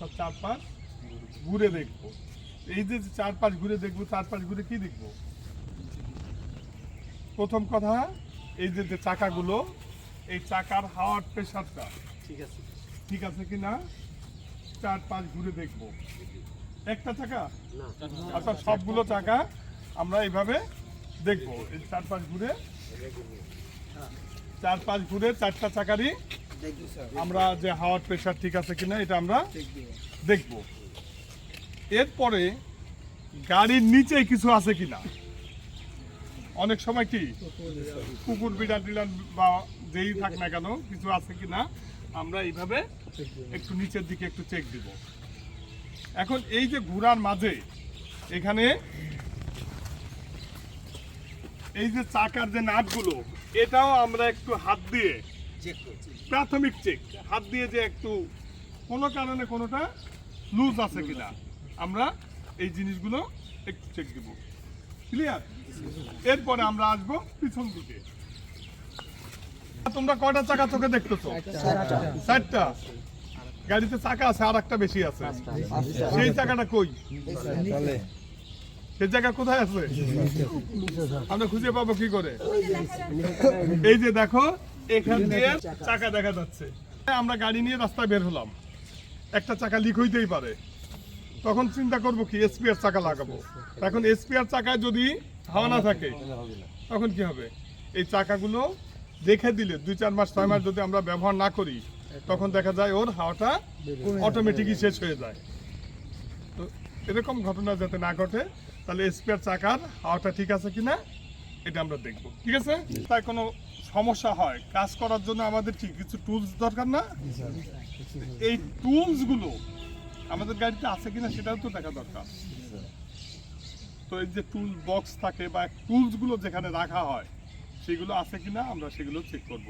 অর্থাৎ চার পাঁচ ঘুরে দেখব। এই যে চার পাঁচ ঘুরে দেখব চার পাঁচ ঘুরে কি দেখব? প্রথম কথা এই যে চাকাগুলো এই চাকার হাওয়ার প্রেশারটা ঠিক আছে। ঠিক আছে কি না? চার পাঁচ ঘুরে দেখব। একটা চাকা? অর্থাৎ সবগুলো চাকা আমরা এইভাবে দেখব। এই চার পাঁচ ঘুরে চার পাঁচ ঘুরে চারটা চাকারই আমরা যে হাওয়ার প্রেশার ঠিক আছে কিনা এটা আমরা দেখব। এরপরে গাড়ির নিচে কিছু আছে কিনা? অনেক সময় কি কুকুর, বিড়াল টিড়াল বা যেই থাক না কেন কিছু আছে কিনা, আমরা এইভাবে একটু নিচের দিকে একটু চেক দিব। এখন এই যে ঘোড়ার মাঝে এখানে এই যে চাকার যে নাটগুলো, এটাও আমরা একটু হাত দিয়ে প্রাথমিক চেক হাত দিয়ে যে একটু কোনো কারণে কোনোটা লুজ আছে কিনা, আমরা এই জিনিসগুলো একটু চেক দিব। ক্লিয়ার এরপরে আমরা আসব পিছন দিকে। তোমরা কয়টা চাকা চোখে দেখতেছো? চারটা। গাড়িতে চাকা আছে আর একটা বেশি আছে। সেই চাকাটা কই? সেই জায়গা কোথায় আছে? আমরা খুঁজে পাবো কি করে? এই যে দেখো এখান দিয়ে চাকা। দেখা যাচ্ছে। আমরা গাড়ি নিয়ে রাস্তায় বের হলাম। একটা চাকা লিক হইতেই পারে। তখন চিন্তা করব কি এসপিআর চাকা লাগাবো। এখন এসপিআর চাকায় যদি হাওয়া না থাকে তখন কি হবে? এই চাকাগুলো রেখে দিলে দুই চার মাস ছয় মাস যদি আমরা ব্যবহার না করি তখন দেখা যায় ওর হাওয়াটা অটোমেটিকই শেষ হয়ে যায়। তো এরকম ঘটনা যাতে না ঘটে তাহলে স্পেয়ার চাকার হাওয়াটা ঠিক আছে কিনা? এটা আমরা দেখব, ঠিক আছে? তাই কোনো সমস্যা হয়। কাজ করার জন্য আমাদের ঠিক কিছু টুলস দরকার না? এই টুলসগুলো আমাদের গাড়িতে আছে কিনা সেটাও তো দেখা দরকার। তো এই যে টুল বক্স থাকে বা টুলসগুলো যেখানে রাখা হয়, সেগুলো আছে কিনা আমরা সেগুলো চেক করব।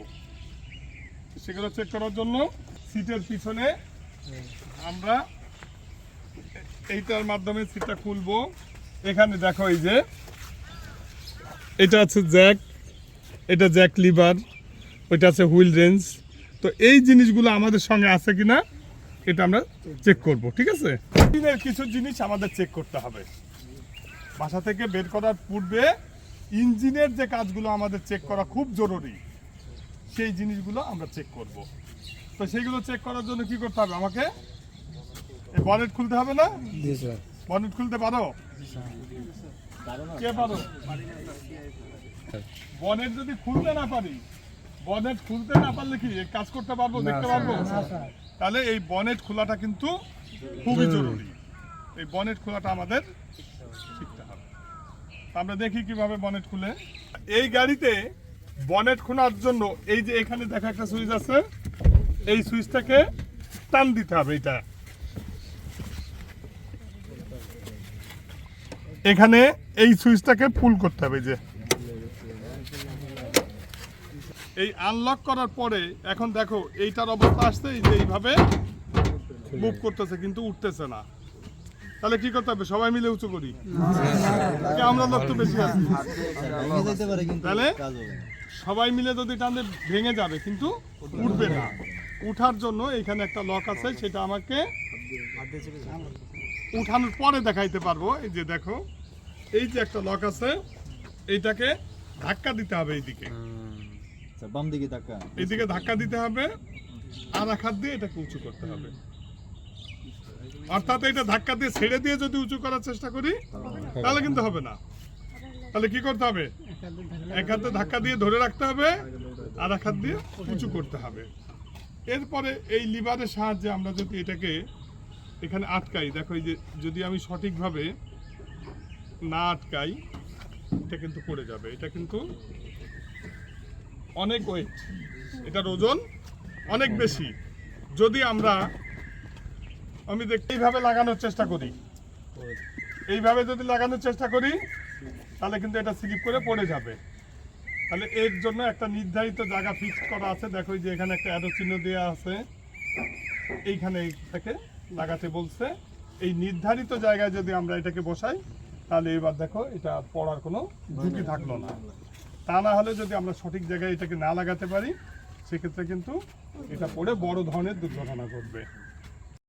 সেগুলো চেক করার জন্য সিটের পিছনে আমরা এইটার মাধ্যমে সিটটা খুলবো। এখানে দেখো এই যে এটা আছে জ্যাক এটা জ্যাক লিভার ওইটা আছে হুইল রেঞ্জ। তো এই জিনিসগুলো আমাদের সঙ্গে আছে কি না এটা আমরা চেক করব ঠিক আছে? ইঞ্জিনের কিছু জিনিস আমাদের চেক করতে হবে। বাসা থেকে বের করার পূর্বে ইঞ্জিনের যে কাজগুলো আমাদের চেক করা খুব জরুরি সেই জিনিসগুলো আমরা চেক করব। তো সেইগুলো চেক করার জন্য কি করতে হবে আমাকে? বনেট খুলতে হবে না? বনেট খুলতে পারো? কে পারো? বনেট যদি খুলতে না পারি বনেট খুলতে না পারলে কি এই কাজ করতে পারব দেখতে পারব? তাহলে এই বনেট খোলাটা কিন্তু খুবই জরুরি। এই বনেট খোলাটা আমাদের শিখতে হবে। আমরা দেখি কীভাবে বনেট খুলে। এই গাড়িতে বনেট খোলার জন্য এই যে এখানে দেখা একটা সুইচ আছে এই সুইচটাকে টান দিতে হবে এটা। এখানে এই সুইচটাকে ফুল করতে হবে যে। এই আনলক করার পরে, এখন দেখো, এইটার অবস্থা আসছে এই যে এইভাবে মুভ করতেছে, কিন্তু উঠতেছে না। তাহলে কি করতে হবে? সবাই মিলে উঁচু করি। আমরা লোক তো বেশি আছি? তাহলে সবাই মিলে যদি টানলে ভেঙে যাবে, কিন্তু উঠবে না। উঠার জন্য এখানে একটা লক আছে, সেটা আমাকে উঠানোর পরে দেখাইতে পারব। এই যে দেখো এই যে একটা লক আছে এইটাকে ধাক্কা দিতে হবে এইদিকে। আচ্ছা, বাম দিকে তাকা এইদিকে ধাক্কা দিতে হবে আর এক হাত দিয়ে এটাকে উঁচু করতে হবে। অর্থাৎ এটা ধাক্কা দিয়ে ছেড়ে দিয়ে যদি উঁচু করার চেষ্টা করি তাহলে কিন্তু হবে না। তাহলে কি করতে হবে? এক হাতে ধাক্কা দিয়ে ধরে রাখতে হবে আর এক হাত দিয়ে উঁচু করতে হবে। এরপরে এই লিভারের সাহায্যে আমরা যদি এটাকে এখানে আটকাই দেখো এই যে যদি আমি সঠিকভাবে না আটকাই, এটা কিন্তু পড়ে যাবে। এটা কিন্তু অনেক ওয়েট এটার ওজন অনেক বেশি। যদি আমরা, আমি দেখ, এইভাবে লাগানোর চেষ্টা করি। এইভাবে যদি লাগানোর চেষ্টা করি, তাহলে কিন্তু এটা স্লিপ করে পড়ে যাবে। তাহলে এর জন্য একটা নির্ধারিত জায়গা ফিক্স করা আছে। দেখো যে এখানে একটা অ্যারো চিহ্ন দেওয়া আছে। এইখানে থেকে লাগাতে বলছে। এই নির্ধারিত জায়গায় যদি আমরা এটাকে বসাই তাহলে এবার দেখো, এটা পড়ার কোনো ঝুঁকি থাকল না। তা না হলে যদি আমরা সঠিক জায়গায় এটাকে না লাগাতে পারি, সেক্ষেত্রে কিন্তু এটা পড়ে বড় ধরনের দুর্ঘটনা ঘটবে।